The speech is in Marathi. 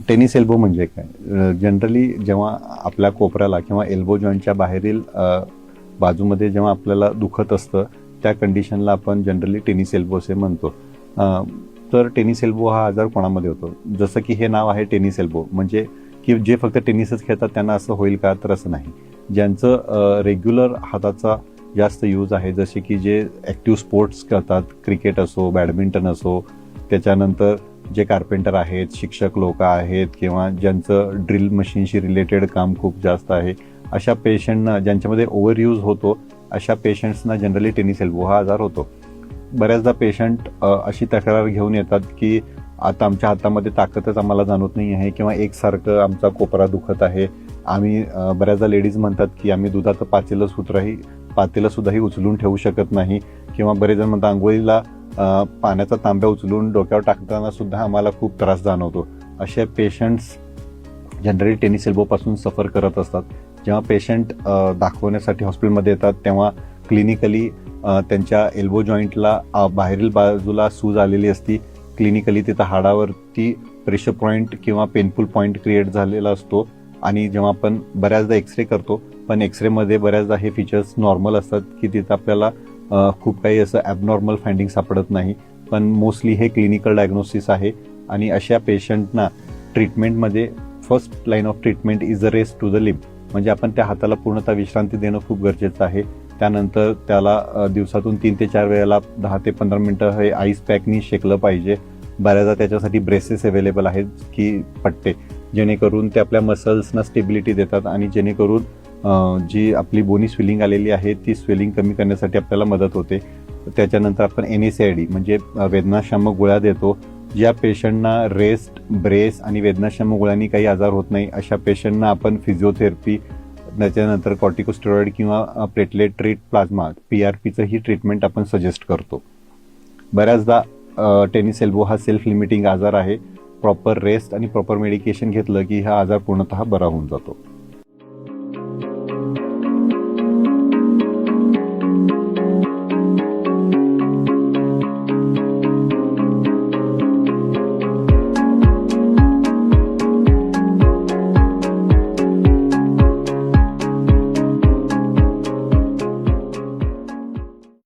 टेनिस एल्बो म्हणजे काय? जनरली जेव्हा आपल्या कोपऱ्याला किंवा एल्बो जॉईंटच्या बाहेरील बाजूमध्ये जेव्हा आपल्याला दुखत असतं त्या कंडिशनला आपण जनरली टेनिस एल्बो असे म्हणतो. तर टेनिस एल्बो हा आजार कोणामध्ये होतो? जसं की हे नाव आहे टेनिस एल्बो. म्हणजे की जे फक्त टेनिसच खेळतात त्यांना असं होईल का? तर असं नाही. ज्यांचं रेग्युलर हाताचा जास्त यूज आहे जसे की जे ॲक्टिव्ह स्पोर्ट्स करतात क्रिकेट असो बॅडमिंटन असो त्याच्यानंतर जे कार्पेंटर आहेत शिक्षक लोक आहेत किंवा ज्यांचं ड्रिल मशीनशी रिलेटेड काम खूप जास्त आहे अशा पेशंटना ज्यांच्यामध्ये ओव्हर यूज होतो अशा पेशंट्सना जनरली टेनिस एल्बो हा आजार होतो. बऱ्याचदा पेशंट अशी तक्रार घेऊन येतात की आता आमच्या हातामध्ये ताकदच आम्हाला जाणवत नाही आहे किंवा एकसारखं आमचा कोपरा दुखत आहे. आम्ही बऱ्याचदा लेडीज म्हणतात की आम्ही दुधाचं पातेलं सुद्धाही पातेलंसुद्धाही उचलून ठेवू शकत नाही. किंवा बरेच जण म्हणतात आंघोळीला पाण्याचा तांब्या उचलून डोक्यावर टाकताना सुद्धा आम्हाला खूप त्रास जाणवतो. असे पेशंट्स जनरली टेनिस एल्बोपासून सफर करत असतात. जेव्हा पेशंट दाखवण्यासाठी हॉस्पिटलमध्ये येतात तेव्हा क्लिनिकली त्यांच्या एल्बो जॉईंटला बाहेरील बाजूला सूज आलेली असती. क्लिनिकली तिथं हाडावरती प्रेशर पॉईंट किंवा पेनफुल पॉईंट क्रिएट झालेला असतो. आणि जेव्हा आपण बऱ्याचदा एक्सरे करतो पण एक्सरेमध्ये बऱ्याचदा हे फीचर्स नॉर्मल असतात की तिथं आपल्याला खूप काही असं ॲबनॉर्मल फाइंडिंग सापडत नाही. पण मोस्टली हे क्लिनिकल डायग्नोसिस आहे आणि अशा पेशंटना ट्रीटमेंटमध्ये first line of treatment is a rest to the limb म्हणजे आपण त्या हाताला पूर्णतः विश्रांती देणं खूप गरजेचं आहे. त्यानंतर त्याला दिवसातून तीन ते चार वेळेला दहा ते पंधरा मिनटं हे आईस पॅकनी शेकलं पाहिजे. बऱ्याचदा त्याच्यासाठी ब्रेसेस अवेलेबल आहेत की पट्टे. जेणेकरून ते आपल्या मसल्सना स्टेबिलिटी देतात आणि जेणेकरून जी आपली बोनी स्वेलिंग आलेली आहे ती स्वेलिंग कमी करण्यासाठी आपल्याला मदत होते. त्याच्यानंतर आपण एन एस आय डी म्हणजे वेदनाशामक गोळ्या देतो ज्या पेशंटना रेस्ट ब्रेस आणि वेदनाशामक गोळ्यांनी काही आजार होत नाही अशा पेशंटना आपण फिजिओथेरपी त्याच्यानंतर कॉर्टिकोस्टेरॉइड किंवा platelet treat plasma P R पीचं ही ट्रीटमेंट आपण सजेस्ट करतो. बऱ्याचदा टेनिस एल्बो हा सेल्फ लिमिटिंग आजार आहे. प्रॉपर रेस्ट आणि प्रॉपर मेडिकेशन घेतलं की हा आजार पूर्णतः बरा होऊन जातो.